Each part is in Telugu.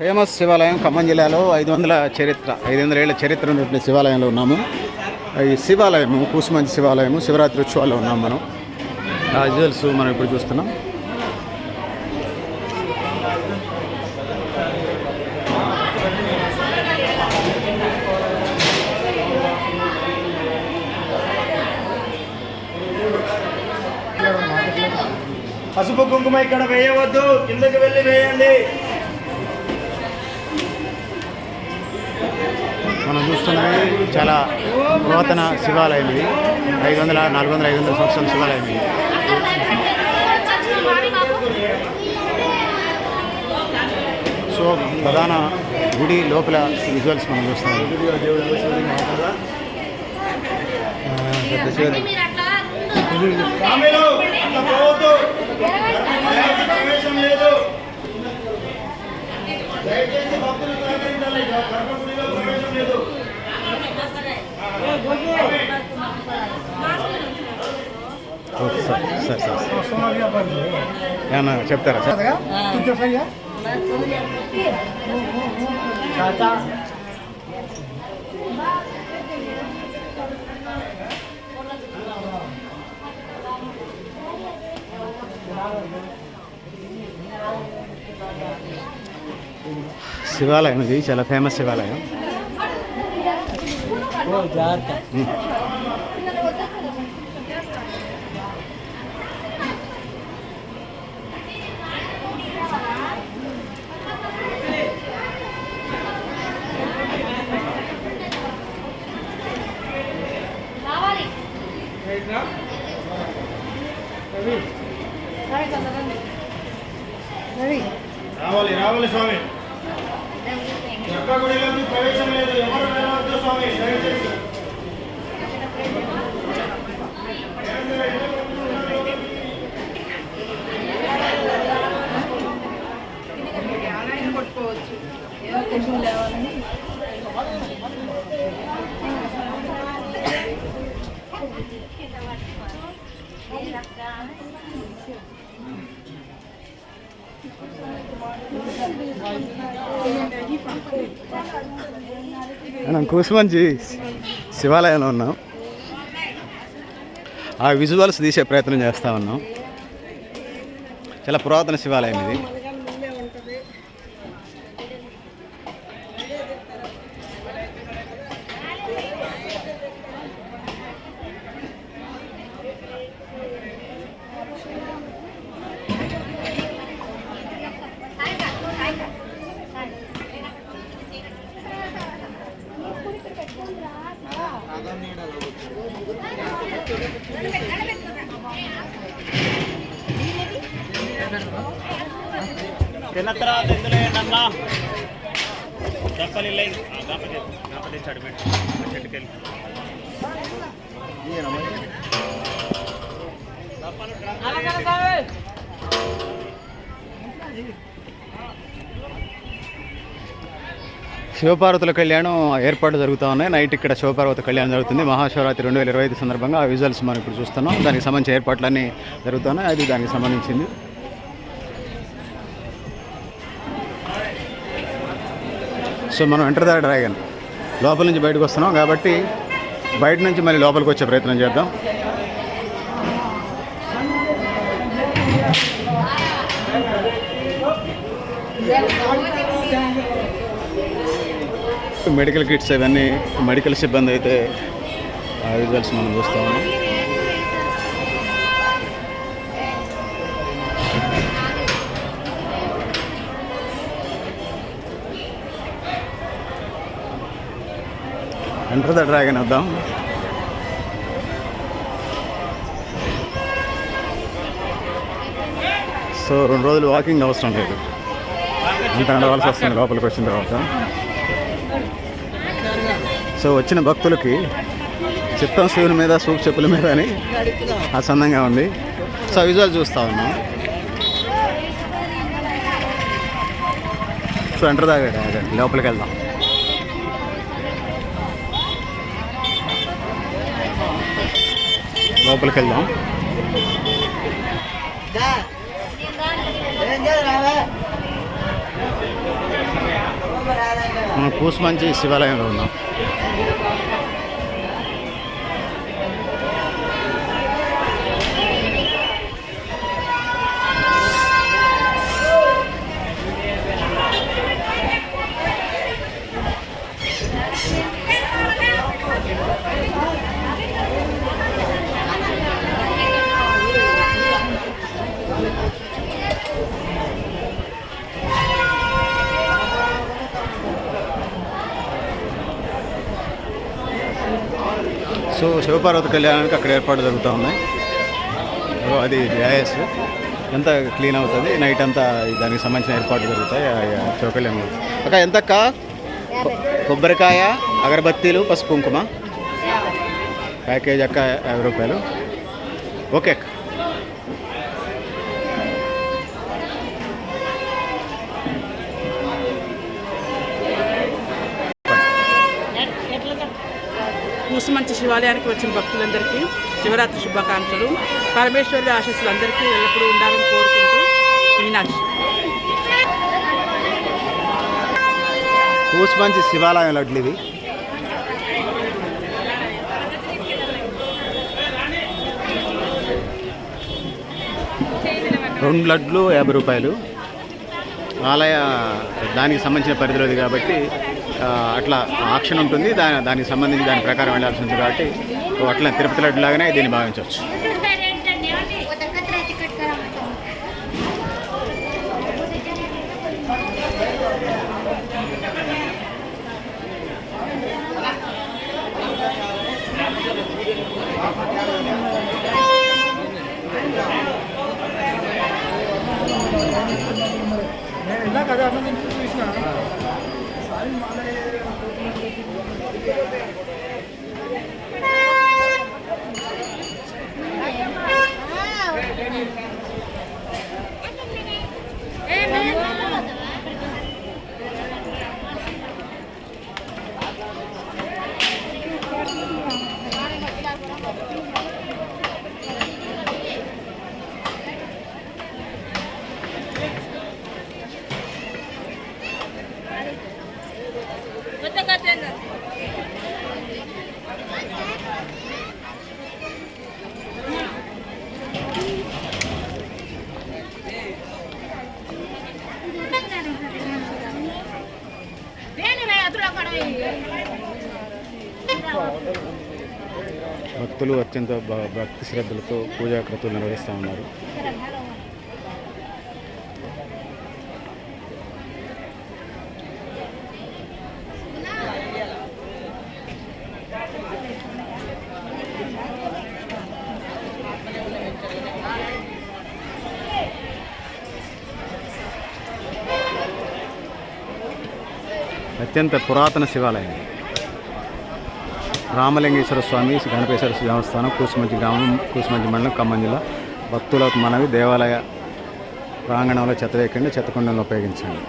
ఫేమస్ శివాలయం ఖమ్మం జిల్లాలో ఐదు వందల చరిత్ర ఐదు వందల ఏళ్ళ చరిత్ర ఉన్నటువంటి శివాలయంలో ఉన్నాము. ఈ శివాలయము కూసుమంచి శివాలయము శివరాత్రి ఉత్సవాల్లో ఉన్నాం మనం. ఆ విజువల్స్ మనం ఇప్పుడు చూస్తున్నాం. పసుపు కుంకుమ ఇక్కడ వేయవద్దు. కిందకి వెళ్ళి వేయండి. మనం చూస్తున్నది చాలా పురాతన శివాలయం ఇది. ఐదు వందల నాలుగు వందల ఐదు వందల సంవత్సరాల శివాలయం ఇది. సో ప్రధాన గుడి లోపల విజువల్స్ మనం చూస్తున్నాం. ప్రవేశం లేదు దయచేసి భక్తులు సార్ ఏమన్నా చెప్తారా సార్? శివాలయం ఇది చాలా ఫేమస్ శివాలయం ఉమ్. రావాలి రావాలి స్వామి గర్భగుడిలోకి ప్రవేశం లేదు ఎవరు వెళ్ళవద్దు స్వామి దయచేసి కొట్టుకోవచ్చు ఏదో కొంచెం లేవాలని మనం కూసుమంచి శివాలయంలో ఉన్నాం. ఆ విజువల్స్ తీసే ప్రయత్నం చేస్తా ఉన్నాం. చాలా పురాతన శివాలయం ఇది. తిన్న తర్వాత ఇందులో ఏంటన్నా చెప్పలి గణపతి గణపతి చెట్టుకెళ్ళి శివపార్వతుల కళ్యాణం ఏర్పాటు జరుగుతూ ఉన్నాయి. నైట్ ఇక్కడ శివపార్వతి కళ్యాణం జరుగుతుంది. మహాశివరాత్రి రెండు వేల ఇరవై ఐదు సందర్భంగా ఆ విజువల్స్ మనం ఇప్పుడు చూస్తున్నాం. దానికి సంబంధించిన ఏర్పాట్లన్నీ జరుగుతున్నాయి. అది దానికి సంబంధించింది. సో మనం ఎంటర్ ద డ్రాగన్ లోపల నుంచి బయటకు వస్తున్నాం కాబట్టి బయట నుంచి మళ్ళీ లోపలికి వచ్చే ప్రయత్నం చేద్దాం. మెడికల్ కిట్స్ అవన్నీ మెడికల్ సిబ్బంది అయితే ఆ మనం చూస్తాము ఎంటర్ ద డ్రాగన్ వద్దాం సో రెండు రోజులు వాకింగ్ అవసరం లేదు. అంత నడవాల్సి వస్తుంది లోపలికి వచ్చిన తర్వాత. సో వచ్చిన భక్తులకి చిత్తం శివుని మీద సూప్ చెప్పుల మీద అని ఆసందంగా ఉంది. సో విజువల్ చూస్తా ఉన్నాం. సో ఎంటర్ దాకా లోపలికి వెళ్దాం. లోపలికి వెళ్దాం మనం కూసుమంచి శివాలయంలో ఉన్నాం. శివపార్వతి కళ్యాణానికి అక్కడ ఏర్పాటు జరుగుతూ ఉన్నాయి ఓ, అది వ్యాయస్ ఎంత క్లీన్ అవుతుంది? నైట్ అంతా దానికి సంబంధించిన ఏర్పాట్లు జరుగుతాయి. శివకళ్యాణ్ అక్క ఎంతక్క కొబ్బరికాయ అగరబత్తీలు పసుపు కుంకుమ. ప్యాకేజ్ అక్క యాభై రూపాయలు. ఓకే అక్క. కూసుమంచి శివాలయానికి వచ్చిన భక్తులందరికీ శివరాత్రి శుభాకాంక్షలు. పరమేశ్వరి ఆశస్సులు అందరికీ ఎల్లప్పుడూ ఉండాలని కోరుకుంటూ మీనాక్షి. కూసుమంచి శివాలయం లడ్లు ఇవి. రెండు లడ్లు యాభై రూపాయలు. ఆలయ దానికి సంబంధించిన పరిధిలోది కాబట్టి అట్లా ఆప్షన్ ఉంటుంది. దాని దానికి సంబంధించి దాని ప్రకారం వెళ్ళాల్సి ఉంటుంది కాబట్టి అట్లా తిరుపతి లడ్డు లాగానే దీన్ని భావించవచ్చు. భక్తులు అత్యంత భ- భక్తి శ్రద్ధలతో పూజాకృతులు నిర్వహిస్తూ ఉన్నారు. అత్యంత పురాతన శివాలయం. రామలింగేశ్వర స్వామి గణపేశ్వర దేవస్థానం కూసుమంచి గ్రామం కూసుమంచి మండలం ఖమ్మం జిల్లా. భక్తుల మనవి దేవాలయ ప్రాంగణంలో చెత్త వేయకండి చెత్తకుండంలో ఉపయోగించండి.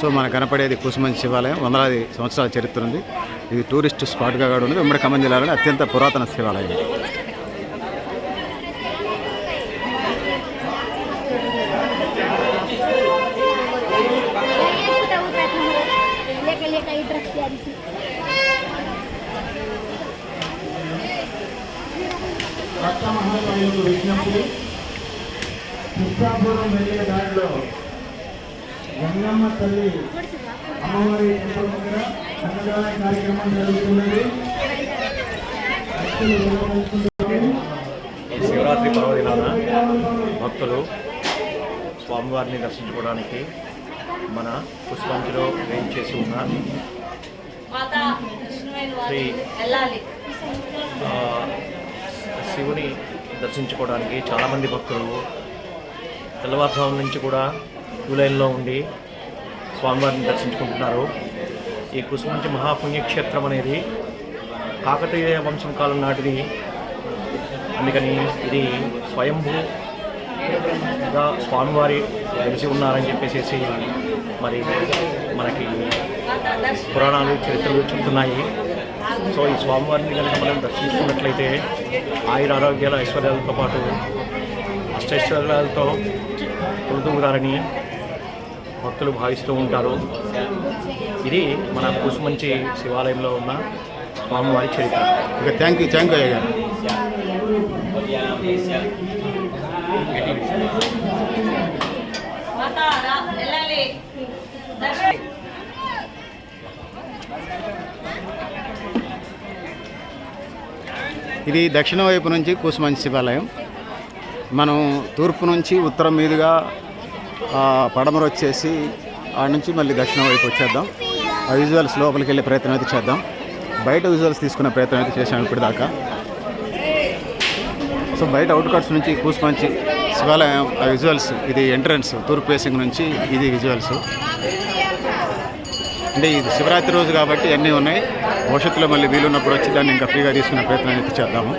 సో మనకు కనపడేది కూసుమంచి శివాలయం. వందలాది సంవత్సరాల చరిత్ర ఉంది. ఇది టూరిస్ట్ స్పాట్గా కూడా ఉంది ఉమ్మడి ఖమ్మం జిల్లాలోనే అత్యంత పురాతన శివాలయం. కృష్ణాపురం వెళ్ళే దారిలో గంగమ్మ తల్లి అమ్మవారి దగ్గర అన్నదాన కార్యక్రమం జరుగుతున్నది. ఈ శివరాత్రి పర్వదినాన భక్తులు స్వామివారిని దర్శించుకోవడానికి మన పుష్పంచిలో వేయించేసి ఉన్న శ్రీ శివుని దర్శించుకోవడానికి చాలామంది భక్తులు తెల్లవారుజాము నుంచి కూడా క్యూ లైన్లో ఉండి స్వామివారిని దర్శించుకుంటున్నారు. ఈ కుసుమంచి మహాపుణ్యక్షేత్రం అనేది కాకతీయ వంశం కాలం నాటిది. అందుకని ఇది స్వయంభూగా స్వామివారి తెలిసి ఉన్నారని చెప్పేసి మరి మనకి పురాణాలు చరిత్రలు చెప్తున్నాయి. సో ఈ స్వామివారిని కనుక మనం దర్శించుకున్నట్లయితే ఆయుర ఆరోగ్యాల ఐశ్వర్యాలతో పాటు అష్టైశ్వర్యాలతో పొందుతారని భక్తులు భావిస్తూ ఉంటారు. ఇది మన కూసుమంచి శివాలయంలో ఉన్న స్వామివారి చరిత్ర. Okay thank you thank you గారు. ఇది దక్షిణ వైపు నుంచి కూసుమంచి శివాలయం. మనం తూర్పు నుంచి ఉత్తరం మీదుగా పడమర వచ్చేసి ఆడ నుంచి మళ్ళీ దక్షిణం వైపు వచ్చేద్దాం. ఆ విజువల్స్ లోపలికి వెళ్ళే ప్రయత్నం అయితే చేద్దాం. బయట విజువల్స్ తీసుకునే ప్రయత్నం అయితే చేసాం ఇప్పటిదాకా. సో బయట అవుట్ కట్స్ నుంచి కూసుమంచి శివాలయం ఆ విజువల్స్ ఇది ఎంట్రన్స్ తూర్పు ఫేసింగ్ నుంచి ఇది విజువల్స్ అంటే ఇది శివరాత్రి రోజు కాబట్టి అన్నీ ఉన్నాయి. భవిష్యత్తులో మళ్ళీ వీలున్నప్పుడు వచ్చి దాన్ని ఇంకా ఫ్రీగా తీసుకునే ప్రయత్నం అయితే చేద్దాము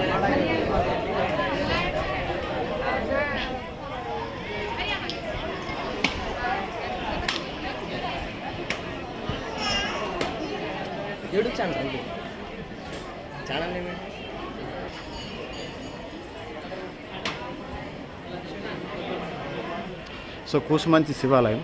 యూట్యూబ్ ఛానల్ ఇది ఛానల్ నేమ్ ఏంటి? సో కూసుమంచి శివాలయం పసుపు కుంకుమ ఎవరు ఇక్కడ వేయవద్దు దయచేసి కిచెన్ అయితే వేయండి అట్లా సో కూసుమంచి శివాలయం.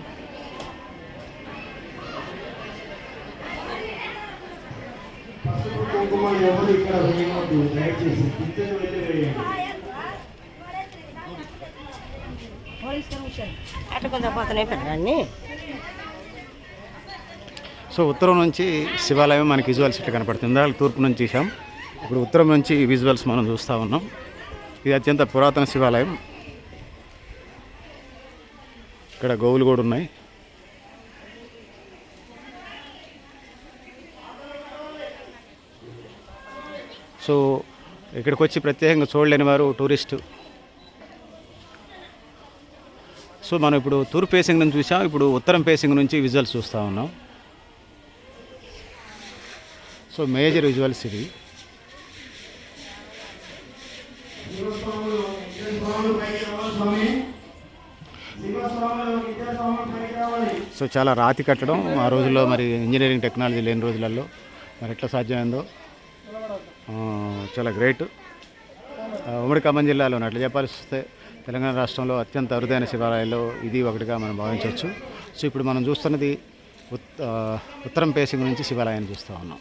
సో ఉత్తరం నుంచి శివాలయం మనకి విజువల్స్ ఇట్లా కనపడుతుంది. తూర్పు నుంచి చూసాం ఇప్పుడు ఉత్తరం నుంచి విజువల్స్ మనం చూస్తూ ఉన్నాం. ఇది అత్యంత పురాతన శివాలయం. ఇక్కడ గోవులు కూడా ఉన్నాయి. సో ఇక్కడికి వచ్చి ప్రత్యేకంగా చూడలేని వారు టూరిస్టు. సో మనం ఇప్పుడు తూర్పు ఫేసింగ్ నుంచి చూసాం. ఇప్పుడు ఉత్తరం ఫేసింగ్ నుంచి విజువల్స్ చూస్తూ ఉన్నాం. సో మేజర్ విజువల్స్ ఇది సో చాలా రాతి కట్టడం ఆ రోజుల్లో మరి ఇంజనీరింగ్ టెక్నాలజీ లేని రోజులలో మరి ఎట్లా సాధ్యమైందో చాలా గ్రేట్. ఉమ్మడి ఖమ్మం జిల్లాలో అట్లా చెప్పాల్సి వస్తే తెలంగాణ రాష్ట్రంలో అత్యంత అరుదైన శివాలయాల్లో ఇది ఒకటిగా మనం భావించవచ్చు. సో ఇప్పుడు మనం చూస్తున్నది ఉత్తరం పేసింగ్ నుంచి శివాలయాన్ని చూస్తూ ఉన్నాం.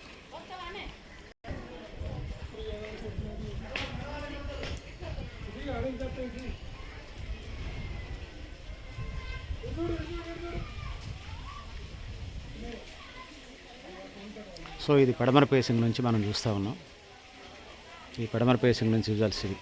సో ఇది పడమర పేసింగ్ నుంచి మనం చూస్తూ ఉన్నాం. ఈ పడమర పేసింగ్ నుంచి చూడాల్సింది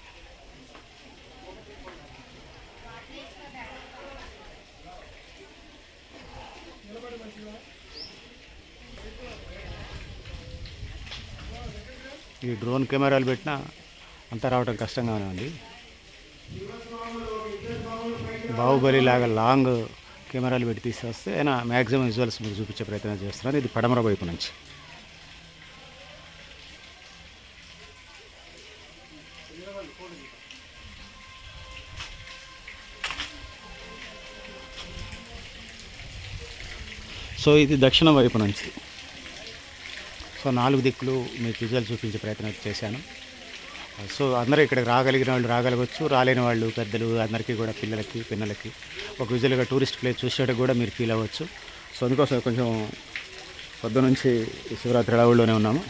ఈ డ్రోన్ కెమెరాలు పెట్టినా అంతా రావడం కష్టంగానే ఉంది. బాహుబలి లాగా లాంగ్ కెమెరాలు పెట్టి తీసేస్తే ఆయన మ్యాక్సిమం విజువల్స్ మీకు చూపించే ప్రయత్నం చేస్తున్నాను. ఇది పడమర వైపు నుంచి. సో ఇది దక్షిణ వైపు నుంచి. సో నాలుగు దిక్కులు మీకు విజువల్ చూపించే ప్రయత్నం చేశాను. సో అందరూ ఇక్కడికి రాగలిగిన వాళ్ళు రాగలగచ్చు. రాలేని వాళ్ళు పెద్దలు అందరికీ కూడా పిల్లలకి పిల్లలకి ఒక విజువల్గా టూరిస్ట్ ప్లేస్ చూసేటప్పుడు కూడా మీరు ఫీల్ అవ్వచ్చు. సో అందుకోసం కొంచెం పొద్దు నుంచి శివరాత్రి అడవుల్లోనే ఉన్నాము.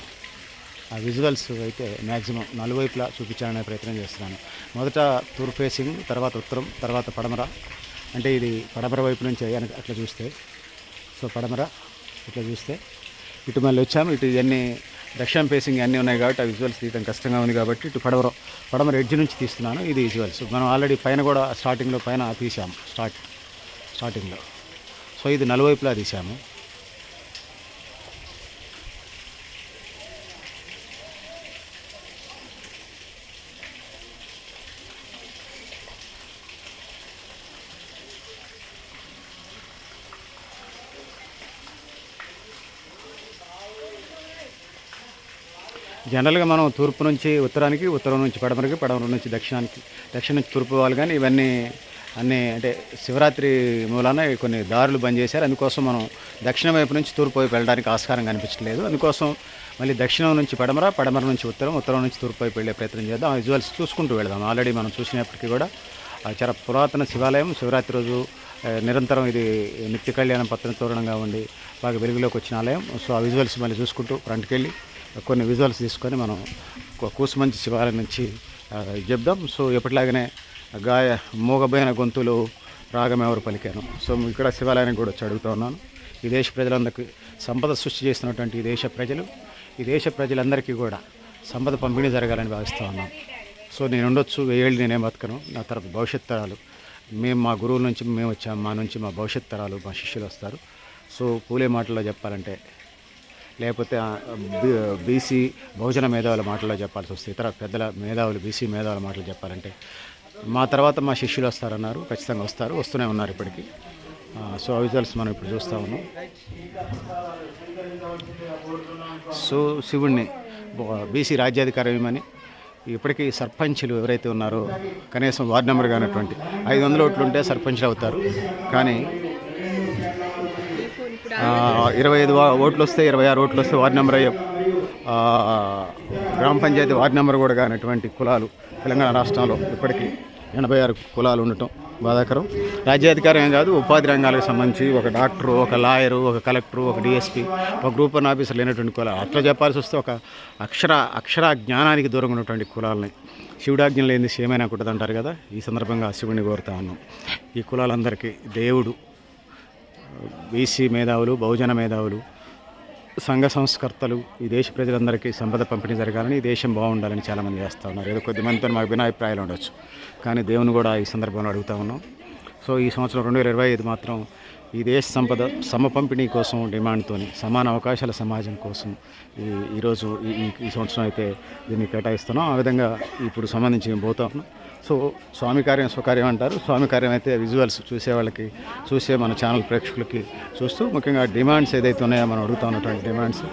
ఆ విజువల్స్ అయితే మ్యాక్సిమం నలువైపులా చూపించాలనే ప్రయత్నం చేస్తున్నాను. మొదట తూర్ ఫేసింగ్ తర్వాత ఉత్తరం తర్వాత పడమర. అంటే ఇది పడమర వైపు నుంచి అట్లా చూస్తే. సో పడమర ఇట్లా చూస్తే. ఇటు మళ్ళీ వచ్చాము ఇటు ఇవన్నీ దక్షిణ ఫేసింగ్ అన్నీ ఉన్నాయి కాబట్టి ఆ విజువల్స్ తీయడం కష్టంగా ఉంది కాబట్టి ఇటు పడమర పడమర ఎడ్జ్ నుంచి తీస్తున్నాను. ఇది విజువల్స్ మనం ఆల్రెడీ పైన కూడా స్టార్టింగ్లో పైన తీసాము స్టార్ట్ స్టార్టింగ్లో సో ఇది నలువైపులా తీసాము జనరల్గా మనం తూర్పు నుంచి ఉత్తరానికి ఉత్తరం నుంచి పడమరకి పడమర నుంచి దక్షిణానికి దక్షిణ నుంచి తూర్పు పోవాలి కానీ ఇవన్నీ అన్నీ అంటే శివరాత్రి మూలాన కొన్ని దారులు బంద్ చేశారు. అందుకోసం మనం దక్షిణం వైపు నుంచి తూర్పు వైపు వెళ్ళడానికి ఆస్కారం కనిపించట్లేదు. అందుకోసం మళ్ళీ దక్షిణం నుంచి పడమర పడమర నుంచి ఉత్తరం ఉత్తరం నుంచి తూర్పు వైపు వెళ్ళే ప్రయత్నం చేద్దాం. ఆ విజువల్స్ చూసుకుంటూ వెళదాం. ఆల్రెడీ మనం చూసినప్పటికీ కూడా చాలా పురాతన శివాలయం శివరాత్రి రోజు నిరంతరం ఇది నిత్య కళ్యాణం పత్ర తోరణంగా ఉండి బాగా వెలుగులోకి వచ్చిన ఆలయం. సో ఆ విజువల్స్ మళ్ళీ చూసుకుంటూ ఫ్రంట్కి వెళ్ళి కొన్ని విజువల్స్ తీసుకొని మనం కూసుమంచి శివాలయం నుంచి చెప్దాం. సో ఎప్పటిలాగనే గాయ మూగబోయిన గొంతులు రాగం ఎవరు పలికాను సో ఇక్కడ శివాలయానికి కూడా వచ్చి అడుగుతూ ఉన్నాను. ఈ దేశ ప్రజలందరికీ సంపద సృష్టి చేస్తున్నటువంటి ఈ దేశ ప్రజలు ఈ దేశ ప్రజలందరికీ కూడా సంపద పంపిణీ జరగాలని భావిస్తూ ఉన్నాను సో నేను ఉండొచ్చు వెయ్యేళ్ళు నేనేం బతకను నా తర్వాత భవిష్యత్ తరాలు. మేము మా గురువుల నుంచి మేము వచ్చాము మా నుంచి మా భవిష్యత్ తరాలు మా శిష్యులు వస్తారు. సో పూలే మాటల్లో చెప్పాలంటే లేకపోతే బీసీ బహుజన మేధావుల మాటల్లో చెప్పాల్సి వస్తే ఇతర పెద్దల మేధావులు బీసీ మేధావుల మాటలు చెప్పాలంటే మా తర్వాత మా శిష్యులు వస్తారన్నారు ఖచ్చితంగా వస్తారు వస్తూనే ఉన్నారు ఇప్పటికీ. సో ఆ విజువల్స్ మనం ఇప్పుడు చూస్తూ ఉన్నాం. సో శివుణ్ణి బీసీ రాజ్యాధికారం ఏమని ఇప్పటికీ సర్పంచులు ఎవరైతే ఉన్నారో కనీసం వార్డు నెంబర్ కానటువంటి ఐదు వందల ఓట్లు ఉంటే సర్పంచ్లు అవుతారు. కానీ ఇరవై ఐదు ఓట్లు వస్తే ఇరవై ఆరు ఓట్లు వస్తే వార్డు నెంబర్ అయ్యే. గ్రామ పంచాయతీ వార్డు నెంబర్ కూడా కానటువంటి కులాలు తెలంగాణ రాష్ట్రంలో ఇప్పటికీ ఎనభై ఆరు కులాలు ఉండటం బాధాకరం. రాజ్యాధికారం కాదు ఉపాధి రంగాలకు సంబంధించి ఒక డాక్టరు ఒక లాయరు ఒక కలెక్టరు ఒక డిఎస్పీ ఒక గ్రూప్ వన్ ఆఫీసర్ లేనటువంటి కులాలు. అట్లా చెప్పాల్సి వస్తే ఒక అక్షర అక్షర జ్ఞానానికి దూరంగా ఉన్నటువంటి కులాలని శివుడాజ్ఞం లేని ఏమైనా కుట్టదంటారు కదా? ఈ సందర్భంగా శివుని కోరుతా ఉన్నాం. ఈ కులాలందరికీ దేవుడు బీసీ మేధావులు బహుజన మేధావులు సంఘ సంస్కర్తలు ఈ దేశ ప్రజలందరికీ సంపద పంపిణీ జరగాలని ఈ దేశం బాగుండాలని చాలామంది చేస్తూ ఉన్నారు. ఏదో కొద్ది మందితో మాకు భినాభిప్రాయాలు ఉండొచ్చు. కానీ దేవుని కూడా ఈ సందర్భంలో అడుగుతా ఉన్నాం. సో ఈ సంవత్సరం రెండు వేల ఇరవై ఐదు మాత్రం ఈ దేశ సంపద సమ పంపిణీ కోసం డిమాండ్తో సమాన అవకాశాల సమాజం కోసం ఈ ఈరోజు ఈ ఈ- సంవత్సరం అయితే దీన్ని కేటాయిస్తున్నాం. ఆ విధంగా ఇప్పుడు సంబంధించి మేము పోతా ఉన్నాం. సో స్వామి కార్యం స్వకార్యం అంటారు. స్వామి కార్యం అయితే విజువల్స్ చూసే వాళ్ళకి చూసే మన ఛానల్ ప్రేక్షకులకి చూస్తూ ముఖ్యంగా డిమాండ్స్ ఏదైతే ఉన్నాయో మనం అడుగుతా ఉన్నటువంటి డిమాండ్స్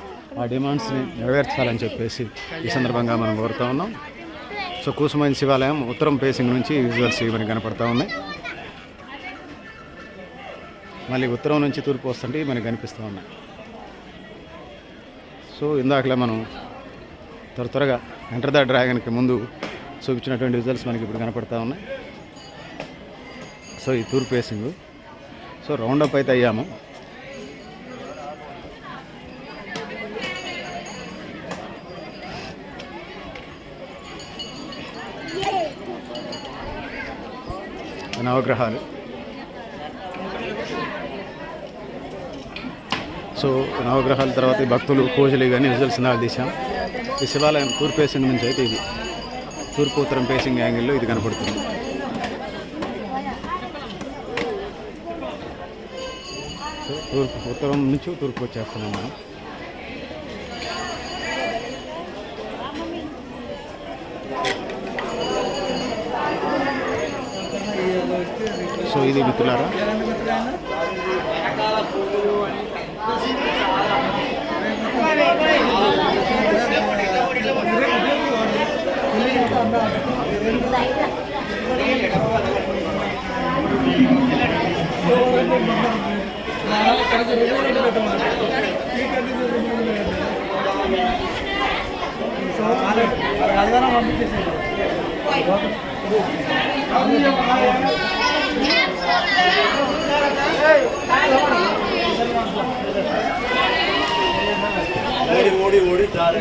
ఆ డిమాండ్స్ని నెరవేర్చాలని చెప్పేసి ఈ సందర్భంగా మనం కోరుతా ఉన్నాం. సో కూసుమైన శివాలయం ఉత్తరం ఫేసింగ్ నుంచి విజువల్స్ ఇవన్నీ కనపడతా ఉన్నాయి మళ్ళీ ఉత్తరం నుంచి తూర్పు వస్తుంటే మనకి కనిపిస్తూ ఉన్నాయి సో ఇందాకలే మనం త్వర త్వరగా ఎంటర్ ద డ్రాగన్కి ముందు చూపించినటువంటి రిజల్ట్స్ మనకి ఇప్పుడు కనపడతా ఉన్నాయి. సో ఈ తూర్పు పేసింగ్ సో రౌండప్ అయితే అయ్యాము. నవగ్రహాలు సో నవగ్రహాల తర్వాత భక్తులు పూజలు ఇవన్నీ రిజల్ట్స్ నాకు తీసాం ఈ శివాలయం తూర్పు ఫేసింగ్ నుంచి అయితే ఇది. తూర్పు ఉత్తరం ఫేసింగ్ యాంగిల్లో ఇది కనపడుతుంది. తూర్పు ఉత్తరం నుంచి తూర్పు వచ్చేస్తున్నాం మనం. సో ఇది మిత్రులారా அதுதான் పంపించేసాను ஓடி ஓடி ஓடி தாரு